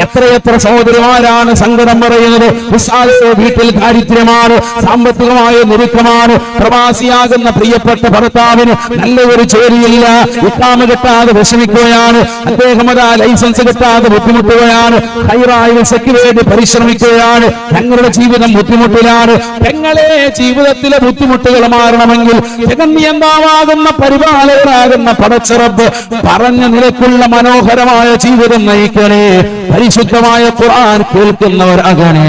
എത്രയെത്ര സഹോദരിമാരാണ് സങ്കടം പറയുന്നത്? വീട്ടിൽ ദാരിദ്ര്യമാണ് സാമ്പത്തികമായ നിരുക്കമാണ് പ്രവാസിയാകുന്ന പ്രിയപ്പെട്ട ഭർത്താവിന് നല്ല ഒരു ജോലിയില്ല. ഇക്കാമ കിട്ടാതെ വിഷമിക്കുകയാണ്. അദ്ദേഹം അതാ ലൈസൻസ് കിട്ടാതെ ബുദ്ധിമുട്ടുകയാണ്. ഹൈറായ വിസയ്ക്ക് വേണ്ടി പരിശ്രമിക്കുകയാണ്. ഞങ്ങളുടെ ജീവിതം ബുദ്ധിമുട്ടിലാണ്. ഞങ്ങളെ ജീവിതത്തിലെ ബുദ്ധിമുട്ടുകൾ മാറണമെങ്കിൽ ജഗന്യന്താവാകുന്ന പരിപാലകരാകുന്ന പടച്ചിറപ്പ് പറഞ്ഞ നിലക്കുള്ള മനോഹരമായ ജീവിതം നയിക്കണേ. പരിശുദ്ധമായ ഖുർആൻ കേൾക്കുന്നവർ അകനെ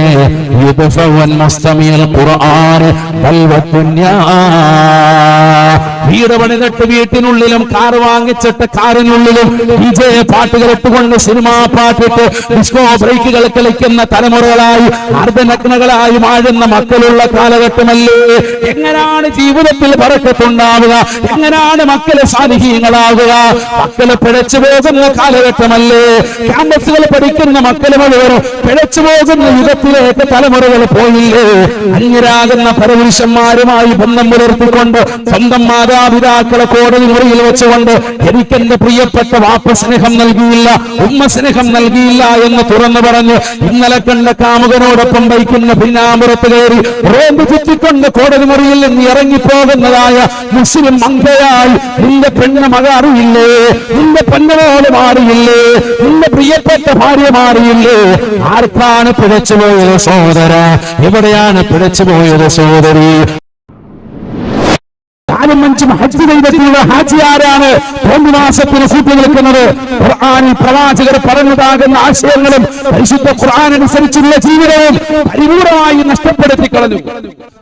വീട് പണിതിട്ട് വീട്ടിനുള്ളിലും കാർ വാങ്ങിച്ചിട്ട് കാറിനുള്ളിലും വിജയ പാട്ടുകൾ ഇട്ടുകൊണ്ട് സിനിമാ പാട്ടിട്ട് ഡിസ്കോ ബ്രേക്കുകൾ കളിക്കുന്ന തലമുറകളായി അർദ്ധനഗ്നകളായി മാഴുന്ന മക്കളുള്ള കാലഘട്ടമല്ലേ? എങ്ങനെയാണ് ജീവിതത്തിൽ പറക്കത്തുണ്ടാവുക? എങ്ങനെയാണ് മക്കളെ സാന്നിഹ്യങ്ങളാവുക മക്കളെ പിഴച്ചു പോകുന്ന കാലഘട്ടമല്ലേ? ക്യാമ്പസുകൾ പഠിക്കുന്ന മക്കൾ മുഴുവനും പിഴച്ചു പോകുന്ന യുഗത്തിലേക്ക് തലമുറകൾ പോയില്ലേ? അന്യരാകുന്ന പരപുരുഷന്മാരുമായി ബന്ധം പുലർത്തിക്കൊണ്ട് സ്വന്തം മാതാപിതാക്കളെ കോടതി മുറിയിൽ വെച്ചുകൊണ്ട് എനിക്ക് എന്റെ പ്രിയപ്പെട്ട വാപ്പ സ്നേഹം നൽകിയില്ല ഉമ്മ സ്നേഹം നൽകിയില്ല എന്ന് തുറന്നു പറഞ്ഞ് ഇന്നലെ കണ്ട കാമുകനോടൊപ്പം വയ്ക്കുന്ന പിന്നാമ്പുറത്ത് കയറി റോമ്പ് ചുറ്റിക്കൊണ്ട് കോടതി മുറിയിൽ നിന്ന് ഇറങ്ങിപ്പോകുന്നതായ മുസ്ലിം മങ്കയായി നിന്റെ പെണ്ണ് മക അറിയില്ലേ? നിന്റെ പെണ്ണനോട് മാറിയില്ലേ? നിന്റെ പ്രിയപ്പെട്ട ഭാര്യ മാറിയില്ലേ? ആർക്കാണ് പിഴച്ചുപോയത് സഹോദര? എവിടെയാണ് പിഴച്ചുപോയത് സഹോദരി? നാലും അഞ്ചും ഹജ്ജ് ചെയ്തിട്ടുള്ള ഹാജിയാരാണ്. ആരാണ് തോന്നിവാസത്തിന് സൂപ്പി നിൽക്കുന്നത് ഖുർആാനിൽ പ്രവാചകർ പറഞ്ഞതാകുന്ന ആശയങ്ങളും പരിശുദ്ധ ഖുർആൻ അനുസരിച്ചുള്ള ജീവിതവും പരിപൂർണമായി നഷ്ടപ്പെടുത്തി കളഞ്ഞു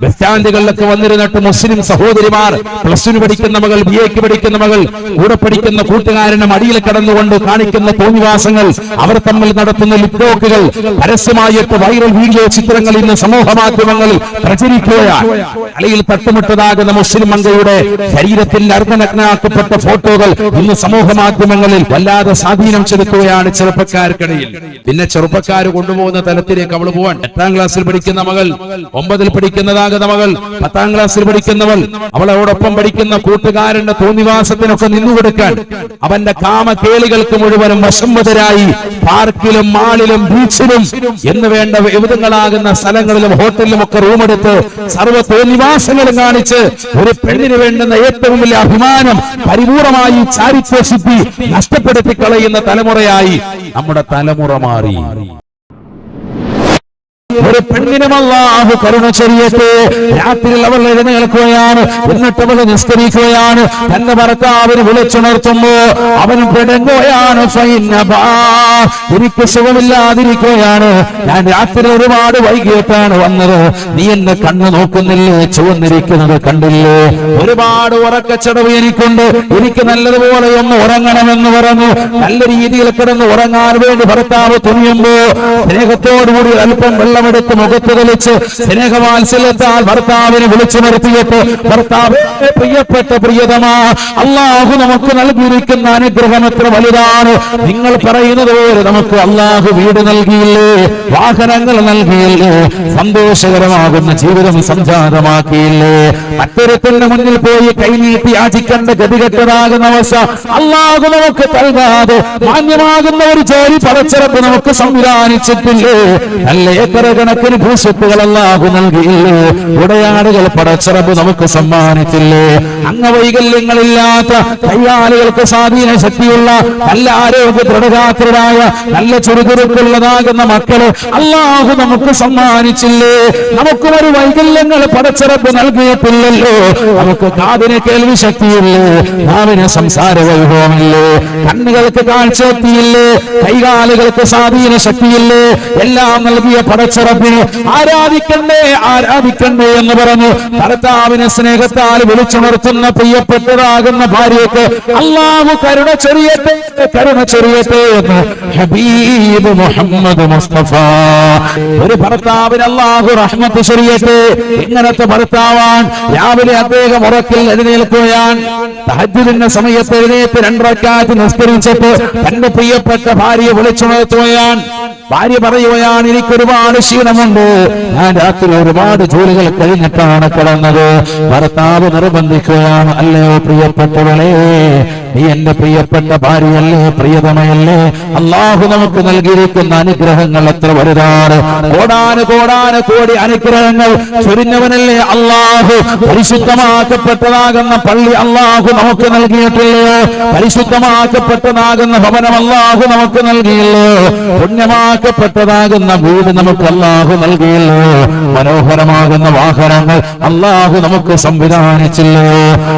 ബസ് സ്റ്റാൻഡുകളിലൊക്കെ വന്നിരുന്നിട്ട് മുസ്ലിം സഹോദരിമാർ പ്ലസ് ടു പഠിക്കുന്ന മകൾ ബി എക്ക് പഠിക്കുന്ന മകൾ കൂടെ പഠിക്കുന്ന കൂട്ടുകാരന്റെ മടിയിൽ കടന്നുകൊണ്ട് കാണിക്കുന്ന തോന്നിവാസങ്ങൾ അവർ തമ്മിൽ നടത്തുന്ന ലിപ്ടോക്കുകൾ പരസ്യമായിട്ട് വൈറൽ വീഡിയോ ചിത്രങ്ങൾ ഇന്ന് സമൂഹ മാധ്യമങ്ങളിൽ പ്രചരിക്കുകയാണ്. അല്ലെങ്കിൽ തട്ടുമുട്ടതാകുന്ന മുസ്ലിം മംഗയുടെ ശരീരത്തിൽ അർദ്ധനഗ്നാക്കപ്പെട്ട ഫോട്ടോകൾ ഇന്ന് സമൂഹ മാധ്യമങ്ങളിൽ വല്ലാതെ സ്വാധീനം ചെലുത്തുകയാണ് ചെറുപ്പക്കാർക്കിടയിൽ. പിന്നെ ചെറുപ്പക്കാർ കൊണ്ടുപോകുന്ന തലത്തിലേക്ക് അവൾ പോവാൻ എട്ടാം ക്ലാസ്സിൽ പഠിക്കുന്ന മകൾ ഒമ്പതിൽ പഠിക്കുന്നതാകുന്ന മകൾ പത്താം ക്ലാസ്സിൽ പഠിക്കുന്നവൾ അവളോടൊപ്പം പഠിക്കുന്ന കൂട്ടുകാരന്റെ തോന്നിവാസത്തിനൊക്കെ നിന്നുകൊടുക്കാൻ അവന്റെ കാമകേളികൾക്ക് മുഴുവനും വശംവതരായി പാർക്കിലും മാളിലും ബീച്ചിലും എന്ന് വേണ്ട വിവിധങ്ങളാകുന്ന സ്ഥലങ്ങളിലും ഹോട്ടലിലും ഒക്കെ റൂമെടുത്ത് സർവ തോന്നിവാസങ്ങളും കാണിച്ച് ഒരു പെണ്ണിന് വേണ്ടുന്ന ഏറ്റവും വലിയ അഭിമാനം പരിപൂർണമായി ചാരിപ്പോഷിപ്പി നഷ്ടപ്പെടുത്തി കളയുന്ന തലമുറയായി നമ്മുടെ തലമുറ മാറി. ഒരു പെണ്ണിനും അല്ലാഹു കരുണ ചൊരിയട്ടെ. രാത്രിയിൽ അവൾ എഴുന്നേൽക്കുകയാണ് എന്നിട്ട് അവൾ നിസ്കരിക്കുകയാണ്. തന്റെ ഭർത്താവിന് വിളിച്ചുണർത്തുമ്പോ അവൻ പിടങ്ങുകയാണ്. എനിക്ക് സുഖമില്ലാതിരിക്കുകയാണ്. ഞാൻ രാത്രി ഒരുപാട് വൈകിട്ടാണ് വന്നത്. നീ എന്നെ കണ്ണു നോക്കുന്നില്ലേ? ചുവന്നിരിക്കുന്നത് കണ്ടില്ലേ? ഒരുപാട് ഉറക്കച്ചടവ് എനിക്കുണ്ട്. എനിക്ക് നല്ലതുപോലെ ഒന്ന് ഉറങ്ങണമെന്ന് പറഞ്ഞു. നല്ല രീതിയിൽ കിടന്ന് ഉറങ്ങാൻ വേണ്ടി ഭർത്താവ് തുണിയുമ്പോ സ്നേഹത്തോടുകൂടി അല്പം വെള്ളമെടുത്ത് മുഖത്ത് തെളിച്ച് സ്നേഹവാത്സല്യത്താൽ ഭർത്താവിനെ വിളിച്ചു നിർത്തിയിട്ട് ഭർത്താവ് പ്രിയപ്പെട്ട പ്രിയതമാ അള്ളാഹു നമുക്ക് നൽകിയിരിക്കുന്ന അനുഗ്രഹം എത്ര വലുതാണ്? നിങ്ങൾ പറയുന്നത് പോലെ നമുക്ക് അള്ളാഹു വീട് നൽകിയില്ലേ വാഹനങ്ങൾ നൽകിയില്ലേ സന്തോഷകരമാകുന്ന ജീവിതം സംജാതമാക്കിയില്ലേ? മറ്റൊരുത്തിന്റെ മുന്നിൽ പോയി കൈനീട്ടി യാചിക്കേണ്ട ഗതികെട്ടതാകുന്ന അവസ്ഥ അള്ളാഹു നമുക്ക് നൽകാതെ മാന്യമാകുന്ന ഒരു ജോലി പടച്ചിറപ്പ് നമുക്ക് സംവിധാനിച്ചിട്ടില്ലേ? നല്ല ഏക്കറ കണക്കിന് ഭൂസ്വത്തുകൾ അല്ലാഹു നൽകിയില്ലേ? ഉടയാടുകൾ പടച്ചിറപ്പ് നമുക്ക് സമ്മാനിച്ചില്ലേ? അംഗവൈകല്യങ്ങളില്ലാത്ത കയ്യാലുകൾക്ക് സ്വാധീന ശക്തിയുള്ള നല്ല ആരോഗ്യ ദൃഢഗാത്രരായ നല്ല ചുരുതുരുക്കുള്ളതാകുന്ന മക്കൾ അല്ലാഹു നമുക്ക് സമ്മാനിച്ചില്ലേ? നമുക്ക് ഒരു വൈകല്യങ്ങൾ പടച്ചിറപ്പ് നൽകിയിട്ടില്ലല്ലോ. നമുക്ക് കാതിന് കേൾവി ശക്തിയില്ലേ? നാവിന് സംസാര വൈഭവമില്ലേ? കണ്ണുകൾക്ക് കാഴ്ചശക്തിയില്ലേ കൈകാലുകൾക്ക് സ്വാധീന ശക്തിയില്ലേ? എല്ലാം നൽകിയ പടച്ചിറപ്പിന് ആരാധിക്കണ്ടേ ആരാധിക്കണ്ടേ എന്ന് പറഞ്ഞു. ഭർത്താവിനെ സ്നേഹത്താൽ വിളിച്ചുണർത്തുന്ന പ്രിയപ്പെട്ടതാകുന്ന ഭാര്യയ്ക്ക് അള്ളാഹു കരുണ ചൊരിയട്ടെ കരുണ ചൊരിയട്ടെ എന്ന് ഹബീബ് മുഹമ്മദ് മുസ്തഫ. ഒരു ഭർത്താവിന് അള്ളാഹു റഹ്മത്ത് ചൊരിയട്ടെ. ഇങ്ങനത്തെ ഭർത്താവാൻ രാവിലെ അദ്ദേഹം ഉറക്കിൽ എഴുന്നേൽക്കുകയാൻ തഹജ്ജുദിന്റെ സമയത്ത് എഴുന്നേറ്റ് രണ്ടരക്കാറ്റ് നിസ്കരിച്ചിട്ട് തന്റെ പ്രിയപ്പെട്ട ഭാര്യയെ വിളിച്ചുണർത്തുകയാൻ ഭാര്യ പറയുകയാണ് എനിക്ക് ഒരുപാട് ക്ഷീണമുണ്ട് ഞാൻ രാത്രി ഒരുപാട് ജോലികൾ കഴിഞ്ഞിട്ടാണ് കിടന്നത്. ഭർത്താവ് നിർബന്ധിക്കുകയാണ്. അല്ലയോ പ്രിയപ്പെട്ടവളെ നീ എന്റെ പ്രിയപ്പെട്ട ഭാര്യയല്ലേ പ്രിയതമയല്ലേ? അള്ളാഹു നമുക്ക് നൽകിയിരിക്കുന്ന അനുഗ്രഹങ്ങൾ എത്ര വലുതാണ്. കോടാന് കോടാന് കോടി അനുഗ്രഹങ്ങൾ ചൊരിഞ്ഞവനല്ലേ അള്ളാഹു പരിശുദ്ധമാക്കപ്പെട്ടതാകുന്ന പള്ളി അള്ളാഹു നമുക്ക് നൽകിയിട്ടില്ലയോ പരിശുദ്ധമാക്കപ്പെട്ടതാകുന്ന ഭവനം അള്ളാഹു നമുക്ക് നൽകിയില്ലേ? പുണ്യമാക്കപ്പെട്ടതാകുന്ന വീട് നമുക്ക് അള്ളാഹു നൽകിയില്ലേ? മനോഹരമാകുന്ന വാഹനങ്ങൾ അള്ളാഹു നമുക്ക് സംവിധാനിച്ചില്ലേ?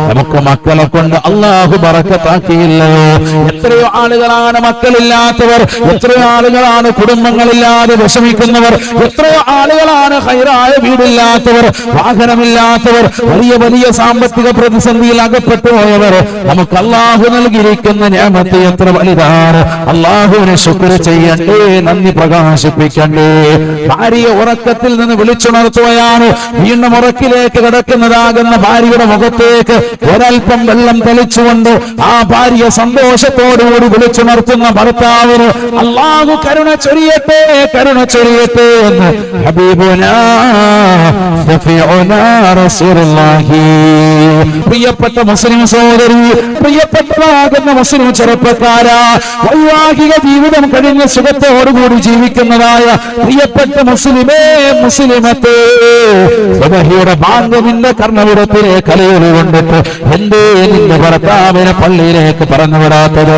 നമുക്ക് മക്കളെ കൊണ്ട് അള്ളാഹു ബറക്കത്താക്കിയില്ലോ എത്രയോ ആളുകളാണ് മക്കളില്ലാത്തവർ എത്രയോ ആളുകളാണ് കുടുംബങ്ങളില്ലാതെ വിഷമിക്കുന്നവർ എത്രയോ ആളുകളാണ് ഹൈറായ വീടില്ലാത്തവർ വാഹനമില്ലാത്തവർ വലിയ വലിയ സാമ്പത്തിക പ്രതിസന്ധിയിൽ അകപ്പെട്ടു പോയവർ. നമുക്ക് അള്ളാഹു നൽകിയിരിക്കുന്ന ഞാമത്തെ എത്ര വലുതാണ്. അള്ളാഹുവിനെ ശുക്ര ചെയ്യണ്ടേ നന്ദി പ്രകാശിപ്പിക്കണ്ടേ. ഭാര്യയെ ഉറക്കത്തിൽ നിന്ന് വിളിച്ചുണർത്തുകയാണ്. വീണ്ടും ഉറക്കിലേക്ക് കിടക്കുന്നതാകുന്ന ഭാര്യയുടെ മുഖത്തേക്ക് ഒരൽപ്പം വെള്ളം തെളിച്ചുകൊണ്ട് ആ ഭാര്യ സന്തോഷത്തോടുകൂടി വിളിച്ചുണർത്തുന്ന ഭർത്താവിന് അള്ളാഹു കരുണ ചൊരിയട്ടെ കരുണ ചൊരിയട്ടെ എന്ന് പ്രിയപ്പെട്ട മുസ്ലിം സഹോദരി പ്രിയപ്പെട്ടതാകുന്ന മുസ്ലിം ചെറുപ്പക്കാരാ വൈവാഹിക ജീവിതം കഴിഞ്ഞ സുഖത്തോടുകൂടി ജീവിക്കുന്നതായ പ്രിയപ്പെട്ട മുസ്ലിമേ മുസ്ലിമത്തെ. സുബഹിയുടെ ബാങ്ക് നിന്റെ കർണവിടത്തിലെ കലയിൽ കൊണ്ടിട്ട് എന്തേ നിന്റെ ഭർത്താവിനെ പള്ളിയിലേക്ക് പറഞ്ഞു വിടാത്തത്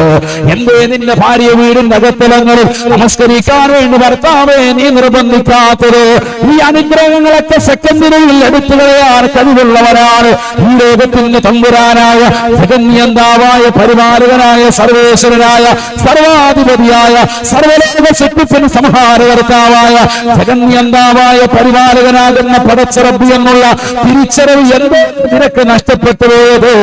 എന്തേ നിന്റെ ഭാര്യ വീടിന്റെ അകത്തലങ്ങളിൽ നമസ്കരിക്കാൻ വേണ്ടി ഭർത്താവേ നീ നിർബന്ധിക്കാത്തത്? ഈ അനുഗ്രഹങ്ങളൊക്കെ സെക്കൻഡിനുള്ളിൽ എടുത്തു കഴിവുള്ളവരാണ്. ഈ ലോകത്തിന്റെ തമ്പുരാനായ ജഗന്യന്താവായ പരിപാലകനായ സർവേശ്വരനായ സർവാധിപതിയായ സർവലോക ശക്തിപ്പിന് സംഹാരകർത്താവായ ജഗന്യന്താവായ പരിപാലകനാകുന്ന പടച്ചിറബി എന്നുള്ള തിരിച്ചറിവ് എന്തോ നിനക്ക് നഷ്ടപ്പെട്ടു പോയതോ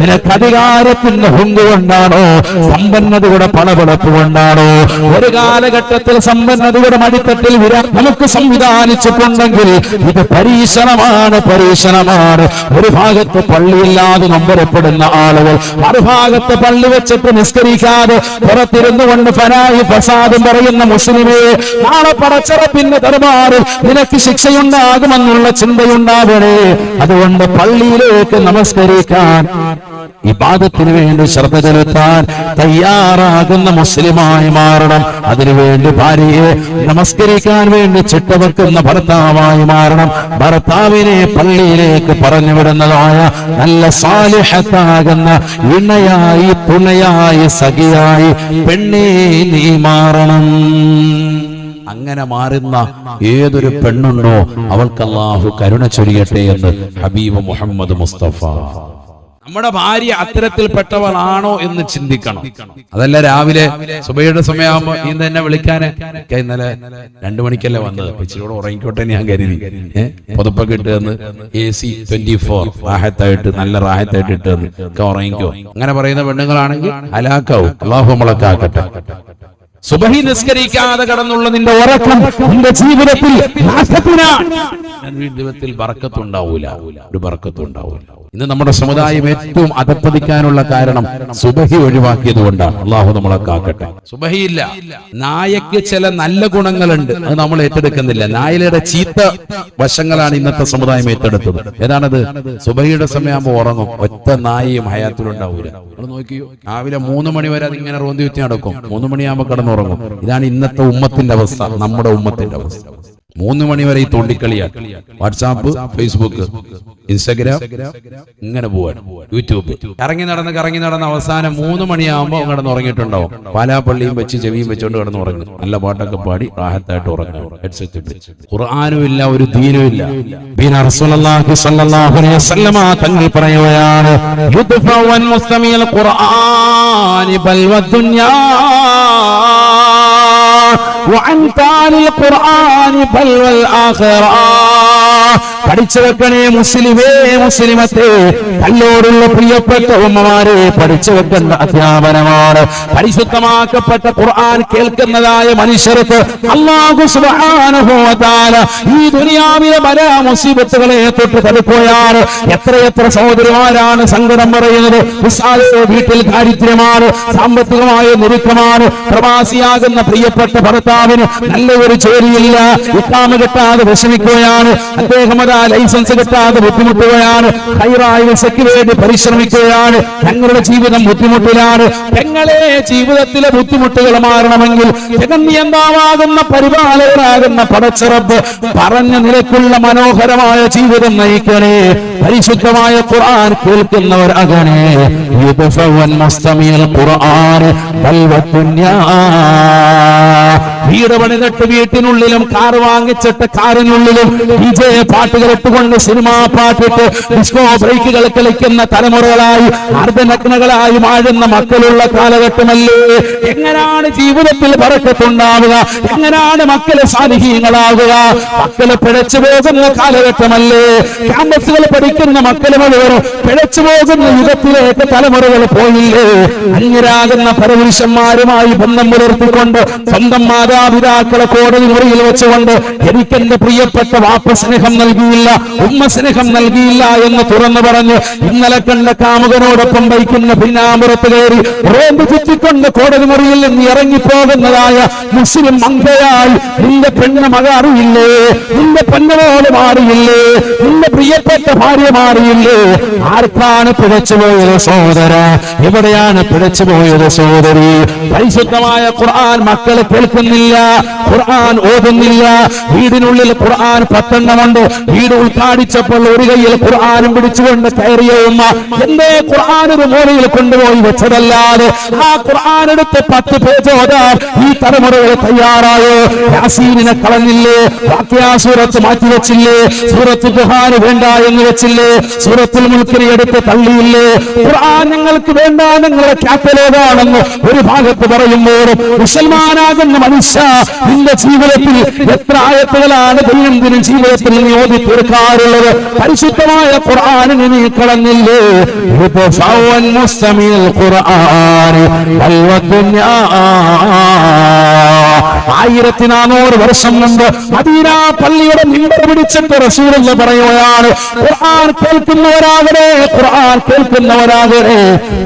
നിനക്ക് അധികാരത്തിന്റെ കൊണ്ടാണോ സമ്പന്നതയുടെ പണപടപ്പ് കൊണ്ടാണോ ഒരു കാലഘട്ടത്തിൽ സമ്പന്നതയുടെ മടിത്തട്ടിൽ നമുക്ക് സംവിധാനിച്ചിട്ടുണ്ടെങ്കിൽ ഇത് പരീക്ഷണമാണ് പരീക്ഷണമാണ്. ഒരു ഭാഗത്ത് പള്ളിയില്ലാതെ നമ്പരപ്പെടുന്ന ആളുകൾ മറുഭാഗത്ത് പള്ളി വെച്ചിട്ട് നിസ്കരിക്കാതെ പുറത്തിരുന്നു കൊണ്ട് ഫനായി പ്രസാദം പറയുന്ന മുസ്ലിമേ നാളെ പടച്ചറപ്പിന്റെ ദർബാറിൽ നിനക്ക് ശിക്ഷയുണ്ടാകുമെന്നുള്ള ചിന്തയുണ്ടാവണേ. അതുകൊണ്ട് പള്ളിയിലേക്ക് നമസ്കരിക്കാൻ ഇബാദത്തിന് വേണ്ടി ശ്രദ്ധ ചെലുത്താൻ തയ്യാറാകുന്ന മുസ്ലിമായി മാറണം. അതിനുവേണ്ടി ഭാര്യയെ നമസ്കരിക്കാൻ വേണ്ടി ചിട്ടവെക്കുന്ന ഭർത്താവായി മാറണം. ഭർത്താവിനെ പള്ളിയിലേക്ക് പറഞ്ഞു വിടുന്നതായ നല്ല സാലിഹത്താകുന്ന ഇണയായി തുണയായി സഖിയായി പെണ്ണേ നീ മാറണം. അങ്ങനെ മാറുന്ന ഏതൊരു പെണ്ണുണ്ടോ അവൾക്ക് കരുണ ചൊരിയട്ടെ എന്ന് ഹബീബ് മുഹമ്മദ് മുസ്തഫ. നമ്മുടെ ഭാര്യ അത്തരത്തിൽപ്പെട്ടവളാണോ എന്ന് ചിന്തിക്കണം. അതല്ല രാവിലെ സുബയുടെ സമയമാകുമ്പോ ഈ തന്നെ വിളിക്കാന്? ഇന്നലെ രണ്ടു മണിക്കല്ലേ വന്നത്? ഇച്ചിരിയോട് ഇച്ചിരി ഉറങ്ങിക്കോട്ടെ ഞാൻ കരുതി. പുതുപ്പ് കിട്ടുന്ന എ സി ട്വന്റി ഫോർ റാഹത്തായിട്ട് നല്ല റാഹത്തായിട്ട് ഇട്ടെന്ന് ഉറങ്ങിക്കോ. അങ്ങനെ പറയുന്ന പെണ്ണുങ്ങളാണെങ്കിൽ അലാക്കാവും അള്ളാഹു മുളക്കാക്കട്ടെ. സുബഹി നിസ്കരിക്കാതെ കടന്നുള്ള നിന്റെ ഉറക്കം നിന്റെ ജീവിതത്തിൽ ജീവിതത്തിൽ ബർക്കത്തുണ്ടാവൂല. ഒരു ബർക്കത്തുണ്ടാവൂല. ഇന്ന് നമ്മുടെ സമുദായം ഏറ്റവും അധപ്പതിക്കാനുള്ള കാരണം സുബഹി ഒഴിവാക്കിയത് കൊണ്ടാണ്. അള്ളാഹു നമ്മളെ കാക്കട്ടെ. സുബഹിയില്ല. നായക്ക് ചില നല്ല ഗുണങ്ങളുണ്ട്. അത് നമ്മൾ ഏറ്റെടുക്കുന്നില്ല. നായലയുടെ ചീത്ത വശങ്ങളാണ് ഇന്നത്തെ സമുദായം ഏറ്റെടുത്തത്. ഏതാണത്? സുബഹിയുടെ സമയമാകുമ്പോൾ ഉറങ്ങും. ഒറ്റ നായയും ഹയാത്തിലുണ്ടാവൂല. നോക്കിയോ രാവിലെ മൂന്ന് മണി വരെ അത് ഇങ്ങനെ റോന്തി വെച്ച് നടക്കും. മൂന്ന് മണിയാകുമ്പോൾ കിടന്നുറങ്ങും. ഇതാണ് ഇന്നത്തെ ഉമ്മത്തിന്റെ അവസ്ഥ. നമ്മുടെ ഉമ്മത്തിന്റെ അവസ്ഥ. മൂന്ന് മണി വരെ ഈ തോണ്ടിക്കളിയാണ്. WhatsApp Facebook. ഇൻസ്റ്റഗ്രാം ഇങ്ങനെ പോവാണ്. യൂട്യൂബ് ഇറങ്ങി നടന്ന് കറങ്ങി നടന്ന് അവസാനം മൂന്ന് മണിയാകുമ്പോൾ കിടന്ന് ഉറങ്ങിയിട്ടുണ്ടാവും. പാലാപ്പള്ളിയും വെച്ച് ചെവിയും വെച്ചുകൊണ്ട് കിടന്ന് ഉറങ്ങും. നല്ല പാട്ടൊക്കെ പാടി റാഹത്തായിട്ട് ഉറങ്ങും. ഹെഡ്സെറ്റ് ഖുർആാനും ഇല്ല ഒരു ദീനും ഇല്ല. തങ്ങൾ പറയുകയാണ് وعن تال القرآن بل والآخرة പഠിച്ചു വെക്കണേ മുസ്ലിമേ മുസ്ലിമത്തെ കല്ലോടുള്ള പ്രിയപ്പെട്ട ഉമ്മമാരെ പഠിച്ചു വെക്കേണ്ട അധ്യാപനമാണ് പരിശുദ്ധമാക്കപ്പെട്ട ഖുർആൻ കേൾക്കുന്നതായ മനുഷ്യർക്ക് അള്ളാഹു സുബ്ഹാനഹു വ തആല ഈ ദുനിയാവിലെ പല മുസീബത്തുകളെ തൊട്ട് തടുക്കുകയാണ് എത്രയെത്ര സഹോദരിമാരാണ് സങ്കടം പറയുന്നത് ഉസ്താദേ, വീട്ടിൽ ദാരിദ്ര്യമാണ് സാമ്പത്തികമായ ഞെരുക്കമാണ് പ്രവാസിയാകുന്ന പ്രിയപ്പെട്ട ഭർത്താവിന് നല്ല ഒരു ജോലിയില്ല. ഇക്കാമ കിട്ടാതെ വിഷമിക്കുകയാണ്. അദ്ദേഹം അത് ലൈസൻസ് കിട്ടാതെ ബുദ്ധിമുട്ടുകയാണ്. ഹൈറായ വിസയ്ക്ക് വേണ്ടി പരിശ്രമിക്കുകയാണ്. ഞങ്ങളുടെ ജീവിതം ബുദ്ധിമുട്ടിലാണ്. ഞങ്ങളെ ജീവിതത്തിലെ ബുദ്ധിമുട്ടുകൾ മാറണമെങ്കിൽ ജഗന്യന്താവാകുന്ന പരിപാലകനാകുന്ന പടച്ചിറപ്പ് പറഞ്ഞ നിലക്കുള്ള മനോഹരമായ ജീവിതം നയിക്കണേ. പരിശുദ്ധമായ ഖുർആൻ കേൾക്കുന്നവർ അകണേ. മുസ്തമിയൽ ഖുർആൻ ബൽവത്തുന്യാ വീട് പണിതിട്ട് വീട്ടിനുള്ളിലും കാർ വാങ്ങിച്ചിട്ട് കാറിനുള്ളിലും വിജയ പാട്ടുകൾ ഇട്ടുകൊണ്ട് സിനിമാ പാട്ടിട്ട് ഡിസ്കോ ബ്രേക്കുകൾ കളിക്കുന്ന തലമുറകളായി അർദ്ധനഗ്നകളായി മാഴുന്ന മക്കളുള്ള കാലഘട്ടമല്ലേ? എങ്ങനെയാണ് ജീവിതത്തിൽ പറക്കത്തുണ്ടാവുക? എങ്ങനെയാണ് മക്കളെ സാന്നിഹ്യങ്ങളാവുക മക്കളെ പിഴച്ചു പോകുന്ന കാലഘട്ടമല്ലേ? ക്യാമ്പസുകൾ പഠിക്കുന്ന മക്കൾ മുഴുവനും പിഴച്ചു പോകുന്ന യുഗത്തിലേക്ക് തലമുറകൾ പോയില്ലേ? അന്യരാകുന്ന പരപുരുഷന്മാരുമായി ബന്ധം പുലർത്തിക്കൊണ്ട് സ്വന്തം മാതാപിതാക്കളെ കോടതി മുറിയിൽ വെച്ചുകൊണ്ട് എനിക്ക് എന്റെ പ്രിയപ്പെട്ട വാപ്പ സ്നേഹം നൽകിയില്ല ഉമ്മ സ്നേഹം നൽകിയില്ല എന്ന് തുറന്നു പറഞ്ഞ് ഇന്നലെ കണ്ട കാമുകനോടൊപ്പം വഹിക്കുന്ന പിന്നാമ്പുറത്ത് കയറി റോമ്പ് ചുറ്റിക്കൊണ്ട് കോടതി മുറിയിൽ നിന്ന് ഇറങ്ങിപ്പോകുന്നതായ മുസ്ലിം മങ്കയായി നിന്റെ പെണ്ണ് മക അറിയില്ലേ? നിന്റെ പെണ്ണുമോൾ മാറിയില്ലേ? നിന്റെ പ്രിയപ്പെട്ട ഭാര്യ മാറിയില്ലേ? ആർക്കാണ് പിഴച്ചുപോയത് സഹോദര? എവിടെയാണ് പിഴച്ചുപോയത് സഹോദരി? പരിശുദ്ധമായ ഖുർആൻ മക്കളെ കേൾക്കുന്നില്ല ഖുർആൻ ഓതുന്നില്ല. വീടിനുള്ളിൽ ഖുർആൻ പത്തെണ്ണമുണ്ട്. വീട് ഉദ്ഘാടിച്ചപ്പോൾ ഒരു കയ്യിൽ ഖുർആാനും പിടിച്ചുകൊണ്ട് കയറിയ ഉമ്മ എന്തേ ഖുർആൻ ഒരു മൂലയിൽ കൊണ്ടുപോയി വെച്ചതല്ലാതെ? ആ ഖുർആൻ എടുത്ത് പത്ത് പേജ് ഓതാൻ ഈ തലമുറകൾ തയ്യാറായോ? യാസീനിനെ കളഞ്ഞില്ലേ? സൂറത്ത് മാറ്റി വെച്ചില്ലേ? സൂറത്ത് ദുഹാന് വേണ്ട എന്ന് വെച്ചില്ലേ? സൂറത്തിൽ മുൽക്കിനെ എടുത്ത് തള്ളിയില്ലേ? ഖുർആൻ നിങ്ങൾക്ക് വേണ്ട നിങ്ങളുടെ കാറ്റലോഗാണെന്ന് ഒരു ഭാഗത്ത് പറയുമ്പോഴും മുസൽമാനാകുന്ന മനുഷ്യ നിന്റെ ജീവിതത്തിൽ എത്ര ആയത്തുകളാണ് ദൈനംദിന ജീവിതത്തിൽ നീ ഓതി തീർക്കാറുള്ളത് പരിശുദ്ധമായ ഖുർആനിനെ നീ കളഞ്ഞില്ലേ ആയിരത്തി നാനൂറ് വർഷം മുമ്പ് മദീന പള്ളിയുടെ നിമ്പർ പിടിച്ചിട്ട് റസൂൽ പറയുകയാണ് ഖുർആൻ കേൾക്കുന്നവരാകട്ടെ ഖുർആൻ കേൾക്കുന്നവരാകട്ടെ.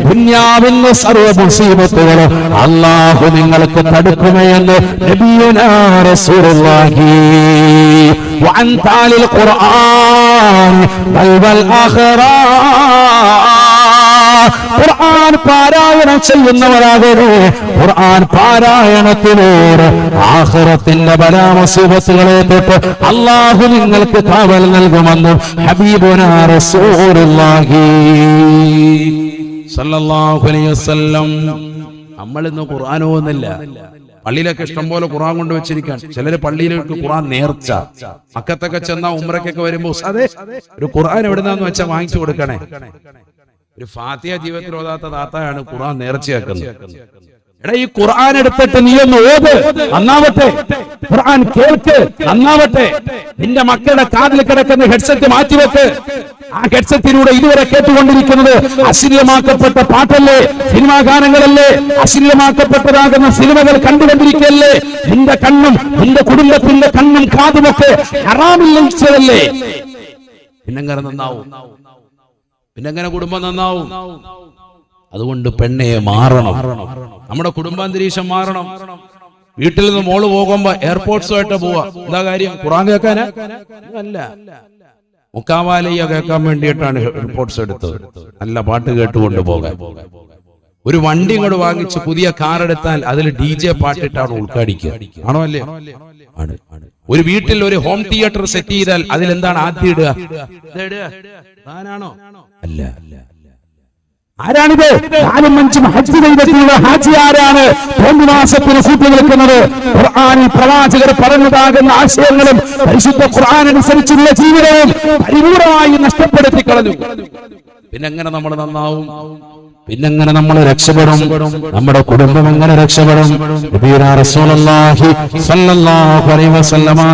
ദുന്യാവിന്റെ സർവ മുസീബത്തുകളും അള്ളാഹു നിങ്ങൾക്ക് തടുക്കുമെന്ന് നബിയുനാ റസൂലുള്ളാഹി وعن تالي القرآن بل والآخرة ഖുർആൻ പാരായണം ചെയ്യുന്നവരാകണേ ഖുർആൻ പാരായണത്തിലൂടെ ആഖിറത്തിന്റെ ബലാമസീബത്തുകളെ തൊട്ട് അള്ളാഹു നിങ്ങൾക്ക് കാവൽ നൽകുമെന്നും ഹബീബുനാ റസൂലുള്ളാഹി സല്ലല്ലാഹു അലൈഹി വസല്ലം നമ്മൾ ഇന്ന് ഖുർആൻ ഓതുന്നില്ല പള്ളിയിലൊക്കെ ഇഷ്ടം പോലെ ഖുർആൻ കൊണ്ട് വെച്ചിരിക്കാൻ ചിലര് പള്ളിയിലേക്ക് ഖുറാൻ നേർച്ച. അക്കത്തൊക്കെ ചെന്ന ഉമ്രക്കൊക്കെ വരുമ്പോ അതെ ഒരു ഖുറാൻ എവിടുന്നാന്ന് വെച്ചാൽ വാങ്ങിച്ചു കൊടുക്കണേ. ഒരു ഫാത്തിയ ജീവിതത്തിൽ ഓതാത്ത താത്തയാണ് ഖുർആൻ നേർച്ചയാക്കുന്നത്. എടാ ഈ ഖുർആൻ എടുത്തിട്ട് നീ ഒന്ന് ഓത്. നന്നാവട്ടെ. ഖുർആൻ കേൾക്ക്. നന്നാവട്ടെ. നിന്റെ മക്കളുടെ കാതിൽ കിടക്കുന്ന ഹെഡ്സെറ്റ് മാറ്റിവെക്ക്. ആ ഹെഡ്സെറ്റിലൂടെ ഇതുവരെ കേട്ടുകൊണ്ടിരിക്കുന്നത് അശ്ലീലമാക്കപ്പെട്ട പാട്ടല്ലേ? സിനിമാ ഗാനങ്ങളല്ലേ? അശ്ലീലമാക്കപ്പെട്ടതാകുന്ന സിനിമകൾ കണ്ടുകൊണ്ടിരിക്കല്ലേ നിന്റെ കണ്ണും നിന്റെ കുടുംബത്തിന്റെ കണ്ണും കാതുമൊക്കെ ഹറാമില്ലല്ലേ പിന്നെങ്ങനെ നന്നാവും? പിന്നെങ്ങനെ കുടുംബം നന്നാവും? അതുകൊണ്ട് പെണ്ണെ മാറണം. നമ്മുടെ കുടുംബാന്തരീക്ഷം മാറണം. വീട്ടിൽ നിന്ന് മോൾ പോകുമ്പോ എയർപോർട്ട്സുമായിട്ട് പോവാ. എന്താ കാര്യം? ഖുറാൻ കേൾക്കാനാ? അല്ല. മുക്കാവാലയ്യ കേൾക്കാൻ വേണ്ടിയിട്ടാണ് റിപ്പോർട്ട്സ് എടുത്തത്. നല്ല പാട്ട് കേട്ടുകൊണ്ട് പോകാൻ. ഒരു വണ്ടി ഇങ്ങോട്ട് വാങ്ങിച്ച് പുതിയ കാർ എടുത്താൽ അതിൽ ഡി ജെ പാട്ടിട്ടാണ് ഉൾക്കാടിക്കുക. ആണോ അല്ലേ? ആണ്. ഒരു വീട്ടിൽ ഒരു ഹോം തിയേറ്റർ സെറ്റ് ചെയ്താൽ അതിൽ എന്താണ് ആദ്യം ഇടുക? അല്ല അല്ല. ആരാണിത്? നാലും അഞ്ചും ഹജ്ജ് ചെയ്തിട്ടുള്ള ഹാജി ആരാണ് രണ്ടു മാസത്തിന് സൂപ്പി നിൽക്കുന്നത്. ഖുർആാനിൽ പ്രവാചകർ പറഞ്ഞതാകുന്ന ആശയങ്ങളും പരിശുദ്ധ ഖുർആൻ അനുസരിച്ചുള്ള ജീവിതവും പരിപൂർണമായി നഷ്ടപ്പെടുത്തി കളഞ്ഞു പിന്നെങ്ങനെ നമ്മൾ നന്നാവും? പിന്നെങ്ങനെ നമ്മൾ രക്ഷപ്പെടും? നമ്മുടെ കുടുംബം എങ്ങനെ രക്ഷപ്പെടും?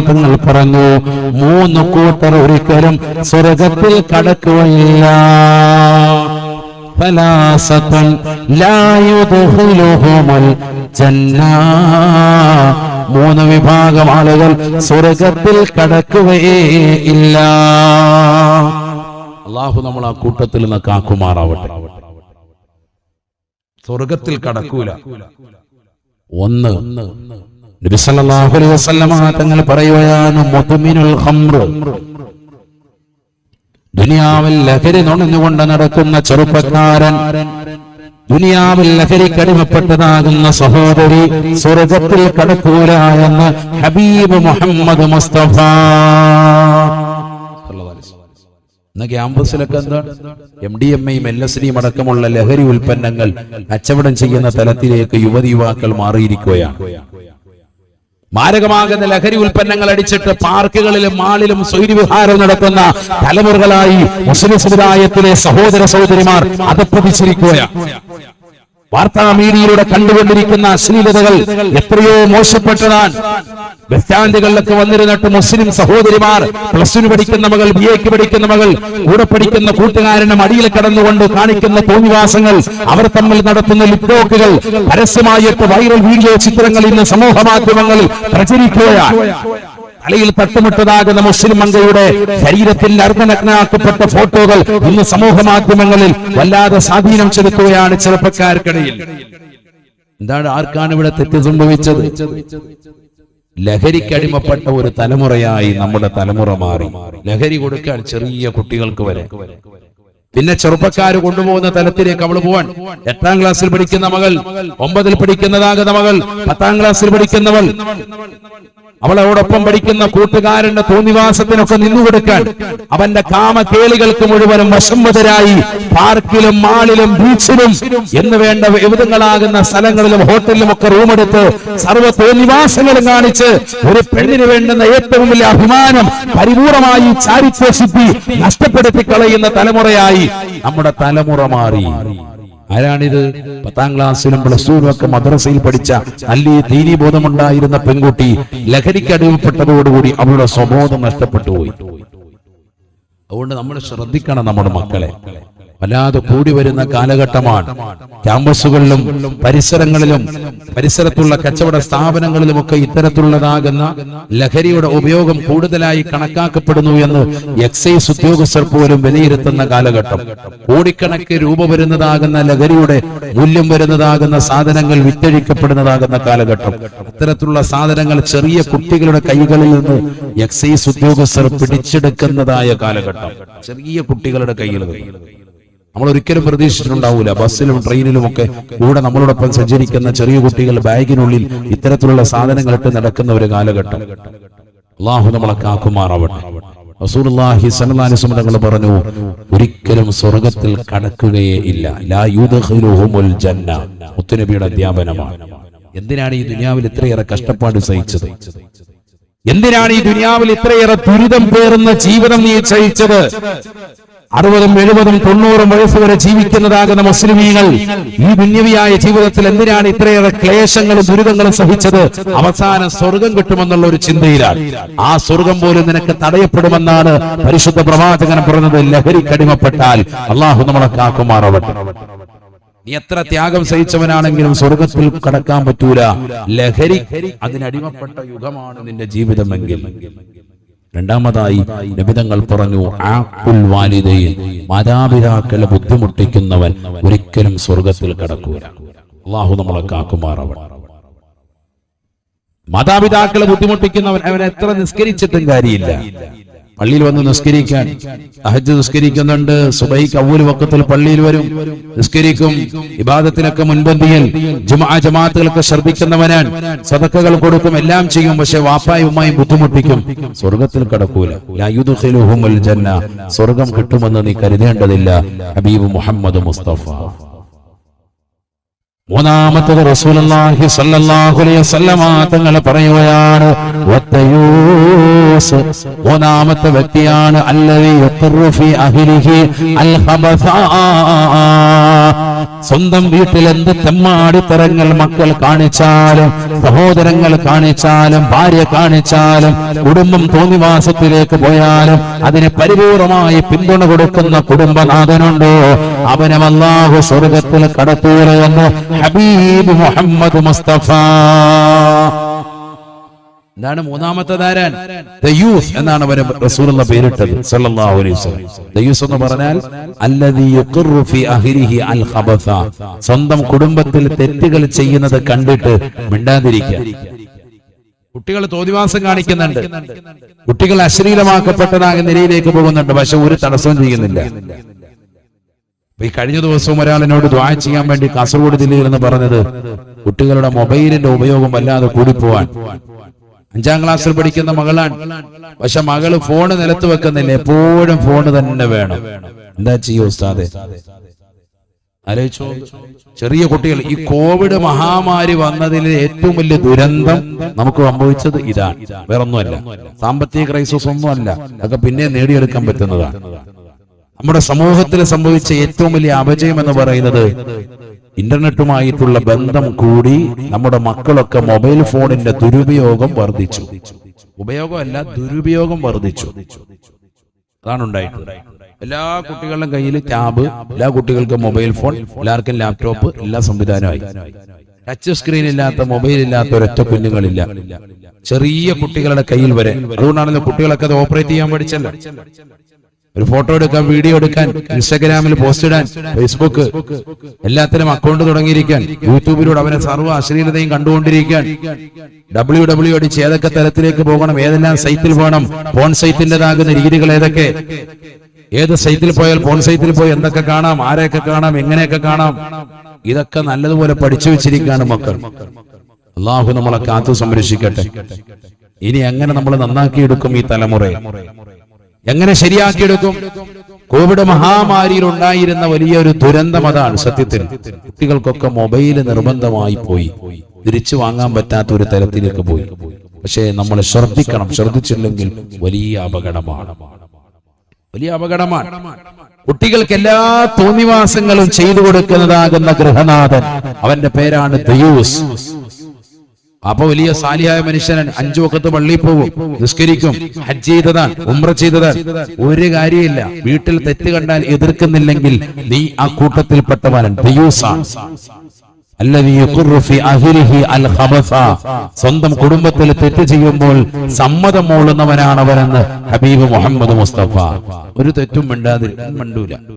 തങ്ങൾ പറഞ്ഞു മൂന്ന് കൂട്ടർ ഒരിക്കലും സ്വർഗത്തിൽ കടക്കുകയില്ല. ثلاثة لا يدخلهم الجنة മൂന്ന് വിഭാഗം ആളുകൾ സ്വർഗത്തിൽ കടക്കുകയേ ഇല്ല അള്ളാഹു നമ്മൾ ആ കൂട്ടത്തിൽ നിന്ന് കാക്കുമാറാവട്ടെ സ്വർഗത്തിൽ കടക്കൂല ഒന്ന് നബി സല്ലല്ലാഹു അലൈഹി വസല്ലമ തങ്ങൾ പറയുകയാണ് മുദ്മിനുൽ ഖംർ ദുനിയാവിൽ ലഹരി നുണഞ്ഞുകൊണ്ട് നടക്കുന്ന ചെറുപ്പക്കാരൻ ദുനിയാവിൽ ലഹരിക്കടിമപ്പെട്ടതാകുന്ന സഹോദരി സ്വർഗത്തിൽ കടക്കൂല എന്ന് ഹബീബ് മുഹമ്മദ് മുസ്തഫ. ക്യാമ്പസിലൊക്കെ എന്താണ് എം ഡി എം എയും എൽ എസ് ഡിയും അടക്കമുള്ള ലഹരി ഉൽപ്പന്നങ്ങൾ കച്ചവടം ചെയ്യുന്ന തലത്തിലേക്ക് യുവതി യുവാക്കൾ മാറിയിരിക്കുകയാണ്. മാരകമാകുന്ന ലഹരി ഉൽപ്പന്നങ്ങൾ അടിച്ചിട്ട് പാർക്കുകളിലും മാളിലും സ്വൈര്യവിഹാരം നടക്കുന്ന തലമുറകളായി മുസ്ലിം സമുദായത്തിലെ സഹോദര സഹോദരിമാർ അതപ്പതിച്ചിരിക്കുകയാണ് വാർത്താ മീഡിയയിലൂടെ കണ്ടുകൊണ്ടിരിക്കുന്ന അശ്ലീലതകൾ എത്രയോ മോശപ്പെട്ടതാണ്. ബസ് സ്റ്റാൻഡുകളിലൊക്കെ വന്നിരുന്നിട്ട് മുസ്ലിം സഹോദരിമാർ പ്ലസ് ടു പഠിക്കുന്ന മകൾ ബി എക്ക് പഠിക്കുന്ന മകൾ കൂടെ പഠിക്കുന്ന കൂട്ടുകാരന്റെ മടിയിൽ കടന്നുകൊണ്ട് കാണിക്കുന്ന തോന്നിവാസങ്ങൾ അവർ തമ്മിൽ നടത്തുന്ന ലിപ്ടോക്കുകൾ പരസ്യമായിട്ട് വൈറൽ വീഡിയോ ചിത്രങ്ങൾ ഇന്ന് സമൂഹ മാധ്യമങ്ങളിൽ പ്രചരിക്കുകയാണ്. തലയിൽ തട്ടുമുട്ടതാകുന്ന മുസ്ലിം മംഗയുടെ ശരീരത്തിൽ അർദ്ധനഗ്നാക്കപ്പെട്ട ഫോട്ടോകൾ ഇന്ന് സമൂഹ മാധ്യമങ്ങളിൽ വല്ലാതെ സ്വാധീനം ചെലുത്തുകയാണ് ചെറുപ്പക്കാർക്കിടയിൽ. എന്താണ് ആർക്കാണ് ഇവിടെ തെറ്റ് സംഭവിച്ചത്? ലഹരിക്കടിമപ്പെട്ട ഒരു തലമുറയായി നമ്മുടെ തലമുറ മാറി. ലഹരി കൊടുക്കാൻ ചെറിയ കുട്ടികൾക്ക് വരെ. പിന്നെ ചെറുപ്പക്കാർ കൊണ്ടുപോകുന്ന തലത്തിലേക്ക് അവൾ പോവാൻ. എട്ടാം ക്ലാസ്സിൽ പഠിക്കുന്ന മകൾ ഒമ്പതിൽ പഠിക്കുന്നതാകുന്ന മകൾ പത്താം ക്ലാസ്സിൽ പഠിക്കുന്നവൾ. അവളോടൊപ്പം പഠിക്കുന്ന കൂട്ടുകാരന്റെ തോന്നിവാസത്തിനൊക്കെ നിന്നുകൊടുക്കാൻ അവന്റെ കാമകേളികൾക്ക് മുഴുവനും വശംവതരായി പാർക്കിലും മാളിലും ബീച്ചിലും എന്ന് വേണ്ട വിവിധങ്ങളാകുന്ന സ്ഥലങ്ങളിലും ഹോട്ടലിലും ഒക്കെ റൂമെടുത്ത് സർവ തോന്നിവാസങ്ങളും കാണിച്ച് ഒരു പെണ്ണിന് വേണ്ടുന്ന ഏറ്റവും വലിയ അഭിമാനം പരിപൂർണമായി ചാരിത്വശുദ്ധി നഷ്ടപ്പെടുത്തി കളയുന്ന തലമുറയായി നമ്മുടെ തലമുറ മാറി. ആരാണിത്? പത്താം ക്ലാസ്സിലും പ്ലസ് ടുവിലും ഒക്കെ മദ്രസയിൽ പഠിച്ച നല്ല ദീനി ബോധമുണ്ടായിരുന്ന പെൺകുട്ടി ലഹരിക്ക് അടിമപ്പെട്ടതോടുകൂടി അവളുടെ സ്വബോധം നഷ്ടപ്പെട്ടു പോയി. അതുകൊണ്ട് നമ്മൾ ശ്രദ്ധിക്കണം നമ്മുടെ മക്കളെ. വല്ലാതെ കൂടി വരുന്ന കാലഘട്ടമാണ്. ക്യാമ്പസുകളിലും പരിസരങ്ങളിലും പരിസരത്തുള്ള കച്ചവട സ്ഥാപനങ്ങളിലുമൊക്കെ ഇത്തരത്തിലുള്ളതാകുന്ന ലഹരിയുടെ ഉപയോഗം കൂടുതലായി കണക്കാക്കപ്പെടുന്നു എന്ന് എക്സൈസ് ഉദ്യോഗസ്ഥർ പോലും വിലയിരുത്തുന്ന കാലഘട്ടം. കോടിക്കണക്കിന് രൂപ വരുന്നതാകുന്ന ലഹരിയുടെ മൂല്യം വരുന്നതാകുന്ന സാധനങ്ങൾ വിറ്റഴിക്കപ്പെടുന്നതാകുന്ന കാലഘട്ടം. അത്തരത്തിലുള്ള സാധനങ്ങൾ ചെറിയ കുട്ടികളുടെ കൈകളിൽ നിന്ന് എക്സൈസ് ഉദ്യോഗസ്ഥർ പിടിച്ചെടുക്കുന്നതായ കാലഘട്ടം. ചെറിയ കുട്ടികളുടെ കയ്യിൽ നമ്മൾ ഒരിക്കലും പ്രതീക്ഷിച്ചിട്ടുണ്ടാവൂല. ബസ്സിലും ട്രെയിനിലും ഒക്കെ കൂടെ നമ്മളോടൊപ്പം സഞ്ചരിക്കുന്ന ചെറിയ കുട്ടികൾ ബാഗിനുള്ളിൽ ഇത്തരത്തിലുള്ള സാധനങ്ങൾ ഇട്ട് നടക്കുന്ന ഒരു കാലഘട്ടം. അള്ളാഹു നമ്മളെ കാക്കുമാറാവട്ടെ. റസൂലുള്ളാഹി സല്ലല്ലാഹി അലൈഹി പറഞ്ഞു ഒരിക്കലും സ്വർഗത്തിൽ കടക്കുകയേ ഇല്ല. ലാ യുദ്ഖിലുഹുമുൽ ജന്ന മുത്തുനബിയുടെ അധ്യാപനമാണ്. എന്തിനാണ് ഈ ദുനിയാവിൽ ഇത്രയേറെ കഷ്ടപ്പാട് സഹിച്ചത്? എന്തിനാണ് ഈ ദുനിയാവിൽ ഇത്രയേറെ ദുരിതം പേറുന്ന ജീവിതം നീ സഹിച്ചത്? അറുപതും എഴുപതും തൊണ്ണൂറും വയസ്സ് വരെ ജീവിക്കുന്നതാകുന്ന മുസ്ലിമീങ്ങൾ ഈ പുണ്യവിയായ ജീവിതത്തിൽ എന്തിനാണ് ഇത്രയേറെ ക്ലേശങ്ങളും ദുരിതങ്ങളും സഹിച്ചത്? അവസാനം സ്വർഗം കിട്ടുമെന്നുള്ള ഒരു ചിന്തയിലാണ്. ആ സ്വർഗം പോലും നിനക്ക് തടയപ്പെടുമെന്നാണ് പരിശുദ്ധ പ്രവാചകൻ പറഞ്ഞത് ലഹരിക്കടിമപ്പെട്ടാൽ അള്ളാഹു നമ്മളെ കാക്കുമാറവട്ടെ. നീ എത്ര ത്യാഗം സഹിച്ചവനാണെങ്കിലും സ്വർഗത്തിൽ കടക്കാൻ പറ്റൂല. ലഹരി അതിനടിമപ്പെട്ട യുഗമാണ് നിന്റെ ജീവിതമെങ്കിൽ. രണ്ടാമതായി നിബിതങ്ങൾ പറഞ്ഞു ആക്കുൽ വാലിദയിൽ മാതാപിതാക്കളെ ബുദ്ധിമുട്ടിക്കുന്നവൻ ഒരിക്കലും സ്വർഗത്തിൽ കടക്കൂല. അള്ളാഹു നമ്മളെ കാക്കുമാറവൻ മാതാപിതാക്കളെ ബുദ്ധിമുട്ടിക്കുന്നവൻ അവൻ എത്ര നിസ്കരിച്ചിട്ടും കാര്യമില്ല. പള്ളിയിൽ വന്ന് നിസ്കരിക്കാൻ. അഹജ് നിസ്കരിക്കുന്നുണ്ട്. സുബൈക്ക് അവർ വക്കത്തിൽ പള്ളിയിൽ വരും. നിസ്കരിക്കും. ഇബാദത്തിനൊക്കെ മുൻപന്തിയിൽ ജുമാ ജമാഅത്തുകളൊക്കെ ശ്രദ്ധിക്കുന്നവനാൻ സതക്കകൾ കൊടുക്കും. എല്ലാം ചെയ്യും. പക്ഷെ വാപ്പായും ബുദ്ധിമുട്ടിക്കും. സ്വർഗത്തിൽ കടക്കൂല. സ്വർഗം കിട്ടുമെന്ന് നീ കരുതേണ്ടതില്ല. ഹബീബ് മുഹമ്മദ് മുസ്തഫ. മൂന്നാമത്തത് വസല്ലമ തങ്ങൾ പറയുകയാണ് മൂന്നാമത്തെ വ്യക്തിയാണ് അഹ്ലിഹി അൽ സ്വന്തം വീട്ടിൽ എന്ത് തെമ്മാടിത്തരങ്ങൾ മക്കൾ കാണിച്ചാലും സഹോദരങ്ങൾ കാണിച്ചാലും ഭാര്യ കാണിച്ചാലും കുടുംബം തോന്നിവാസത്തിലേക്ക് പോയാലും അതിന് പരിപൂർണമായി പിന്തുണ കൊടുക്കുന്ന കുടുംബനാഥനുണ്ടോ? അവനെ അല്ലാഹു സ്വർഗത്തിൽ കടത്തൂലെന്ന് ഹബീബ് മുഹമ്മദ് മുസ്തഫ. എന്താണ് മൂന്നാമത്തെ ധാരാൻ? ദയൂസ് എന്നാണ് അവന് റസൂലുള്ള പേരിട്ടത്. സല്ലല്ലാഹു അലൈഹി വസല്ലം. ദയൂസ് എന്ന് പറഞ്ഞാൽ അല്ലദീ യുഖിറു ഫീ അഹ്രിഹി അൽ ഖബസ. സ്വന്തം കുടുംബത്തിൽ തെറ്റുകൾ ചെയ്യുന്നത് കണ്ടിട്ട് മിണ്ടാതിരിക്കുക. കുട്ടികൾ തോതിവാസം കാണിക്കുന്നുണ്ട്. കുട്ടികൾ അശ്ലീലമാക്കപ്പെട്ടതാകുന്ന നിലയിലേക്ക് പോകുന്നുണ്ട്. പക്ഷെ ഒരു തടസ്സവും ചെയ്യുന്നില്ല. ഈ കഴിഞ്ഞ ദിവസവും ഒരാളിനോട് ദ്വാ ചെയ്യാൻ വേണ്ടി കാസർഗോഡ് ജില്ലയിൽ എന്ന് പറഞ്ഞത് കുട്ടികളുടെ മൊബൈലിന്റെ ഉപയോഗം വല്ലാതെ കൂടിപ്പോവാൻ. അഞ്ചാം ക്ലാസ്സിൽ പഠിക്കുന്ന മകളാണ്. പക്ഷെ മകൾ ഫോണ് നിലത്ത് വെക്കുന്നില്ല. എപ്പോഴും ഫോണ് തന്നെ വേണം. എന്താ ചെയ്യൂ ആലോചിച്ചോ. ചെറിയ കുട്ടികൾ ഈ കോവിഡ് മഹാമാരി വന്നതിലെ ഏറ്റവും വലിയ ദുരന്തം നമുക്ക് സംഭവിച്ചത് ഇതാണ്. വേറൊന്നുമല്ല. സാമ്പത്തിക ക്രൈസിസ് ഒന്നുമല്ല. അതൊക്കെ പിന്നെ നേടിയെടുക്കാൻ പറ്റുന്നതാണ്. നമ്മുടെ സമൂഹത്തിൽ സംഭവിച്ച ഏറ്റവും വലിയ അപജയം എന്ന് പറയുന്നത് ഇന്റർനെറ്റുമായിട്ടുള്ള ബന്ധം കൂടി നമ്മുടെ മക്കളൊക്കെ മൊബൈൽ ഫോണിന്റെ ദുരുപയോഗം വർദ്ധിച്ചു. ഉപയോഗമല്ല ദുരുപയോഗം വർദ്ധിച്ചു. അതാണ് ഉണ്ടായിട്ടുള്ളത്. എല്ലാ കുട്ടികളുടെ കയ്യിൽ ടാബ് എല്ലാ കുട്ടികൾക്കും മൊബൈൽ ഫോൺ എല്ലാവർക്കും ലാപ്ടോപ്പ് എല്ലാ സംവിധാനമായി ടച്ച് സ്ക്രീൻ ഇല്ലാത്ത മൊബൈൽ ഇല്ലാത്ത ഒരൊറ്റ കുഞ്ഞുങ്ങളില്ല. ചെറിയ കുട്ടികളുടെ കയ്യിൽ വരെ. അതുകൊണ്ടാണല്ലോ കുട്ടികളൊക്കെ അത് ഓപ്പറേറ്റ് ചെയ്യാൻ പഠിച്ചല്ലോ. ഒരു ഫോട്ടോ എടുക്കാൻ വീഡിയോ എടുക്കാൻ ഇൻസ്റ്റാഗ്രാമിൽ പോസ്റ്റ് ഇടാൻ ഫേസ്ബുക്ക് എല്ലാത്തിനും അക്കൗണ്ട് തുടങ്ങിയിരിക്കാൻ യൂട്യൂബിലൂടെ അവനെ സർവ അശ്ലീലതയും കണ്ടുകൊണ്ടിരിക്കാൻ ഡബ്ല്യൂ ഡബ്ല്യൂ അടിച്ച് ഏതൊക്കെ തലത്തിലേക്ക് പോകണം ഏതെല്ലാം സൈറ്റിൽ പോകണം ഫോൺ സൈറ്റിന്റെതാകുന്ന രീതികൾ ഏതൊക്കെ ഏത് സൈറ്റിൽ പോയാൽ ഫോൺ സൈറ്റിൽ പോയി എന്തൊക്കെ കാണാം ആരെയൊക്കെ കാണാം എങ്ങനെയൊക്കെ കാണാം ഇതൊക്കെ നല്ലതുപോലെ പഠിച്ചു വെച്ചിരിക്കുകയാണ് മക്കൾ. അള്ളാഹു നമ്മളെ കാത്തു സംരക്ഷിക്കട്ടെ. ഇനി എങ്ങനെ നമ്മൾ നന്നാക്കിയെടുക്കും ഈ തലമുറയെ? എങ്ങനെ ശരിയാക്കിയെടുക്കും? കോവിഡ് മഹാമാരിയിൽ ഉണ്ടായിരുന്ന വലിയൊരു ദുരന്തം അതാണ് സത്യത്തിൽ. കുട്ടികൾക്കൊക്കെ മൊബൈൽ നിർബന്ധമായി പോയി. തിരിച്ചു വാങ്ങാൻ പറ്റാത്ത ഒരു തരത്തിലേക്ക് പോയി. പക്ഷേ നമ്മൾ ശ്രദ്ധിക്കണം. ശ്രദ്ധിച്ചില്ലെങ്കിൽ വലിയ അപകടമാണ്. വലിയ അപകടമാണ്. കുട്ടികൾക്ക് എല്ലാ തോന്നിവാസങ്ങളും ചെയ്തു കൊടുക്കുന്നതാകുന്ന ഗൃഹനാഥൻ. അവന്റെ പേരാണ് ദയൂസ്. അപ്പൊ വലിയ സാലിയായ മനുഷ്യൻ അഞ്ചു വക്കത്ത് പള്ളിയിൽ പോകും നിസ്കരിക്കും ഹജ്ജ് ചെയ്തതാണ് ഉമ്ര ചെയ്തതാണ്. ഒരു കാര്യമില്ല വീട്ടിൽ തെറ്റ് കണ്ടാൽ എതിർക്കുന്നില്ലെങ്കിൽ നീ ആ കൂട്ടത്തിൽ സ്വന്തം കുടുംബത്തിൽ തെറ്റ് ചെയ്യുമ്പോൾ സമ്മതം മൂളുന്നവനാണ് അവനെന്ന് ഹബീബ് മുഹമ്മദ് മുസ്തഫ. ഒരു തെറ്റും മിണ്ടാതിരി മിണ്ടൂല.